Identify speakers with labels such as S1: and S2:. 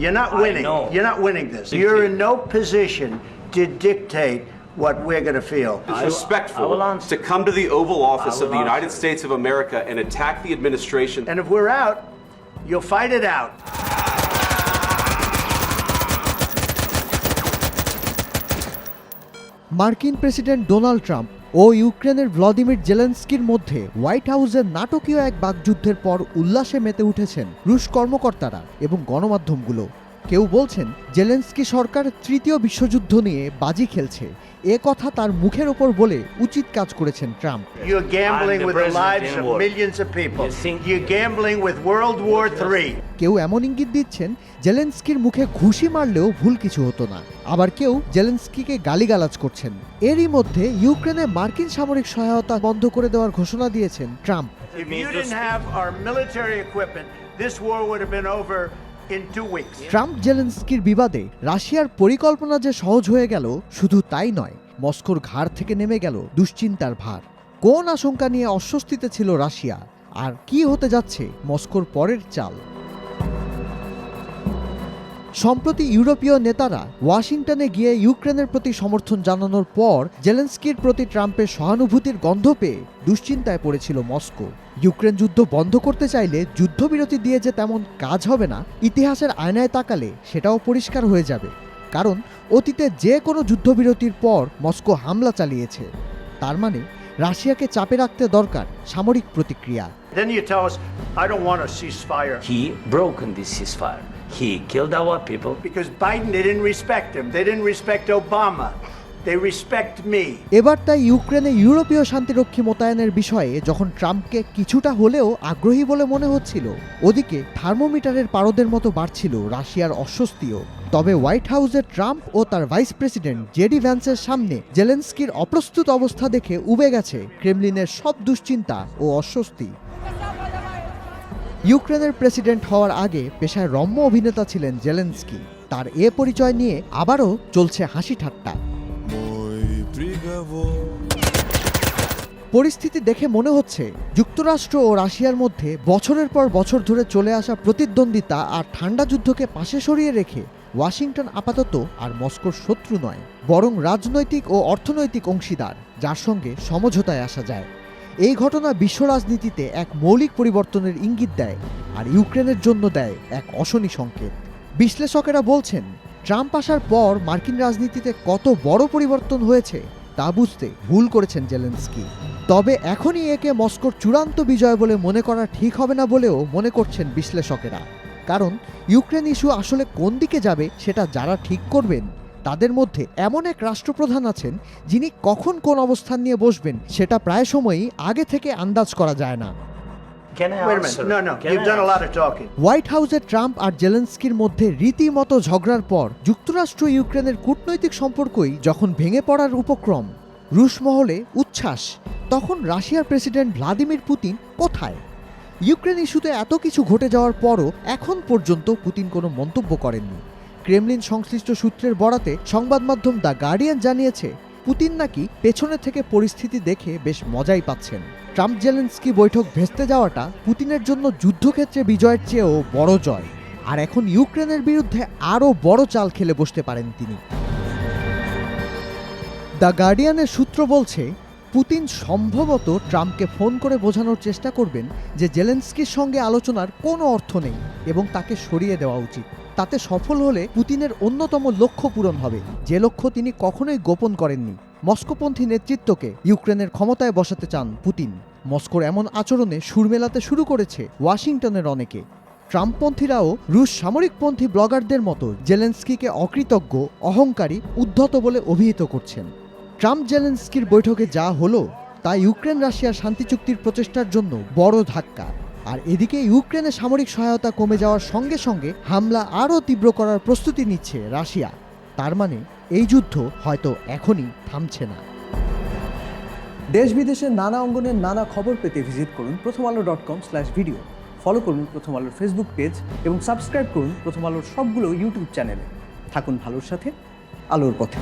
S1: You're not
S2: I
S1: winning.
S2: know.
S1: You're not winning this.
S2: Thank
S1: You're
S2: you.
S1: in no position to dictate what we're going to feel.
S2: I will- I
S3: disrespectful
S2: will answer.
S3: to come to the Oval Office
S2: I
S3: of the
S2: will
S3: United
S2: answer.
S3: States of America and attack the administration.
S1: And if we're out, you'll fight it out.
S4: মার্কিন president Donald Trump ও ইউক্রেনের Vladimir জেলেন্সকির মধ্যে white হাউসের নাটকীয় এক বাগযুদ্ধের পর উল্লাসে মেতে উঠেছেন রুশ কর্মকর্তারা এবং গণমাধ্যমগুলো। কেউ বলছেন জেলেন্সকি সরকার তৃতীয় বিশ্বযুদ্ধ নিয়ে বাজি খেলছে। এ কথা তার মুখের ওপর বলে উচিত কাজ করেছেন ট্রাম্প। কেউ এমন ইঙ্গিত দিচ্ছেন জেলেন্সকির মুখে ঘুষি মারলেও ভুল কিছু হতো না। আবার কেউ জেলেন্সকিকে গালিগালাজ করছেন। এরই মধ্যে ইউক্রেনে মার্কিন সামরিক সহায়তা বন্ধ করে দেওয়ার ঘোষণা দিয়েছেন ট্রাম্প। ট্রাম্প জেলেন্সকির বিবাদে রাশিয়ার পরিকল্পনা যে সহজ হয়ে গেল, শুধু তাই নয়, মস্কোর ঘাড় থেকে নেমে গেল দুশ্চিন্তার ভার। কোন আশঙ্কা নিয়ে অস্বস্তিতে ছিল রাশিয়া? আর কি হতে যাচ্ছে মস্কোর পরের চাল? সম্প্রতি ইউরোপীয় নেতারা ওয়াশিংটনে গিয়ে ইউক্রেনের প্রতি সমর্থন জানানোর পর জেলেন্সকির প্রতি ট্রাম্পের সহানুভূতির গন্ধ পেয়ে দুশ্চিন্তায় পড়েছিল মস্কো। ইউক্রেন যুদ্ধ বন্ধ করতে চাইলে যুদ্ধবিরতি দিয়ে যে তেমন কাজ হবে না, ইতিহাসের আয়নায় তাকালে সেটাও পরিষ্কার হয়ে যাবে। কারণ অতীতে যে কোনো যুদ্ধবিরতির পর মস্কো হামলা চালিয়েছে। তার মানে রাশিয়াকে চাপে রাখতে দরকার সামরিক প্রতিক্রিয়া
S1: Then you tell us, I don't want a ceasefire.
S2: He broken this ceasefire. He killed our people.
S1: Because Biden, they didn't respect him. They didn't respect Obama.
S4: এবার তাই ইউক্রেনে ইউরোপীয় শান্তিরক্ষী মোতায়েনের বিষয়ে যখন ট্রাম্পকে কিছুটা হলেও আগ্রহী বলে মনে হচ্ছিল, ওদিকে থার্মোমিটারের পারদের মতো বাড়ছিল রাশিয়ার অস্বস্তিও। তবে হোয়াইট হাউসে ট্রাম্প ও তার ভাইস প্রেসিডেন্ট জেডি ভ্যান্সের সামনে জেলেন্সকির অপ্রস্তুত অবস্থা দেখে উবে গেছে ক্রেমলিনের সব দুশ্চিন্তা ও অস্বস্তি। ইউক্রেনের প্রেসিডেন্ট হওয়ার আগে পেশায় রম্য অভিনেতা ছিলেন জেলেন্সকি। তার এ পরিচয় নিয়ে আবারও চলছে হাসি ঠাট্টা পরিস্থিতি দেখে মনে হচ্ছে যুক্তরাষ্ট্র ও রাশিয়ার মধ্যে বছরের পর বছর ধরে চলে আসা প্রতিদ্বন্দ্বিতা আর ঠান্ডা যুদ্ধকে পাশে সরিয়ে রেখে ওয়াশিংটন আপাতত আর মস্কোর শত্রু নয়, বরং রাজনৈতিক ও অর্থনৈতিক অংশীদার, যার সঙ্গে সমঝোতায় আসা যায়। এই ঘটনা বিশ্ব রাজনীতিতে এক মৌলিক পরিবর্তনের ইঙ্গিত দেয় আর ইউক্রেনের জন্য দেয় এক অশনি সংকেত। বিশ্লেষকেরা বলছেন ট্রাম্প আসার পর মার্কিন রাজনীতিতে কত বড় পরিবর্তন হয়েছে, তা বুঝতে ভুল করেছেন জেলেন্সকি। তবে এখনই একে মস্কোর চূড়ান্ত বিজয় বলে মনে করা ঠিক হবে না বলেও মনে করছেন বিশ্লেষকেরা। কারণ, ইউক্রেন ইস্যু আসলে কোন দিকে যাবে সেটা যারা ঠিক করবেন, তাদের মধ্যে এমন এক রাষ্ট্রপ্রধান আছেন যিনি কখন কোন অবস্থান নিয়ে বসবেন সেটা প্রায় সময়ই আগে থেকে আন্দাজ করা যায় না।
S2: Can I
S1: Wait a
S2: answer?
S1: minute. No, no.
S2: Can
S1: You've
S2: I
S1: done a lot of talking.
S4: White হাউসে ট্রাম্প আর জেলেন্সকির মধ্যে রীতিমতো ঝগড়ার পর যুক্তরাষ্ট্র ইউক্রেনের কূটনৈতিক সম্পর্কই যখন ভেঙে পড়ার উপক্রম রুশ মহলে উচ্ছ্বাস তখন রাশিয়ার প্রেসিডেন্ট ভ্লাদিমির পুতিন কোথায় ইউক্রেন ইস্যুতে এত কিছু ঘটে যাওয়ার পরও এখন পর্যন্ত পুতিন কোনো মন্তব্য করেননি ক্রেমলিন সংশ্লিষ্ট সূত্রের বরাতে সংবাদ মাধ্যম দ্য গার্ডিয়ান জানিয়েছে পুতিন নাকি পেছনে থেকে পরিস্থিতি দেখে বেশ মজাই পাচ্ছেন। ট্রাম্প জেলেন্সকি বৈঠক ভেস্তে যাওয়াটা পুতিনের জন্য যুদ্ধক্ষেত্রে বিজয়ের চেয়েও বড় জয়। আর এখন ইউক্রেনের বিরুদ্ধে আরও বড় চাল খেলে বসতে পারেন তিনি। দ্য গার্ডিয়ানের সূত্র বলছে, পুতিন সম্ভবত ট্রাম্পকে ফোন করে বোঝানোর চেষ্টা করবেন যে জেলেন্সকির সঙ্গে আলোচনার কোনো অর্থ নেই এবং তাকে সরিয়ে দেওয়া উচিত। তাতে সফল হলে পুতিনের অন্যতম লক্ষ্য পূরণ হবে। যে লক্ষ্য তিনি কখনোই গোপন করেননি। মস্কোপন্থী নেতৃত্বকে ইউক্রেনের ক্ষমতায় বসাতে চান পুতিন। মস্কোর এমন আচরণে সুর মেলাতে শুরু করেছে ওয়াশিংটনের অনেকে। ট্রাম্পপন্থীরাও রুশ সামরিকপন্থী ব্লগারদের মতো জেলেন্সকিকে অকৃতজ্ঞ, অহংকারী, উদ্ধত বলে অভিহিত করছেন। ট্রাম্প জেলেন্সকির বৈঠকে যা হলো, তা ইউক্রেন রাশিয়ার শান্তি চুক্তির প্রচেষ্টার জন্য বড় ধাক্কা। আর এদিকে ইউক্রেনে সামরিক সহায়তা কমে যাওয়ার সঙ্গে সঙ্গে হামলা আরও তীব্র করার প্রস্তুতি নিচ্ছে রাশিয়া। তার মানে এই যুদ্ধ হয়তো এখনই থামছে না।
S5: দেশ বিদেশের নানা অঙ্গনের নানা খবর পেতে ভিজিট করুন Prothom Alo dot com slash video. Follow করুন প্রথম আলোর ফেসবুক পেজ এবং সাবস্ক্রাইব করুন প্রথম আলোর সবগুলো ইউটিউব চ্যানেলে। থাকুন ভালোর সাথে, আলোর পথে।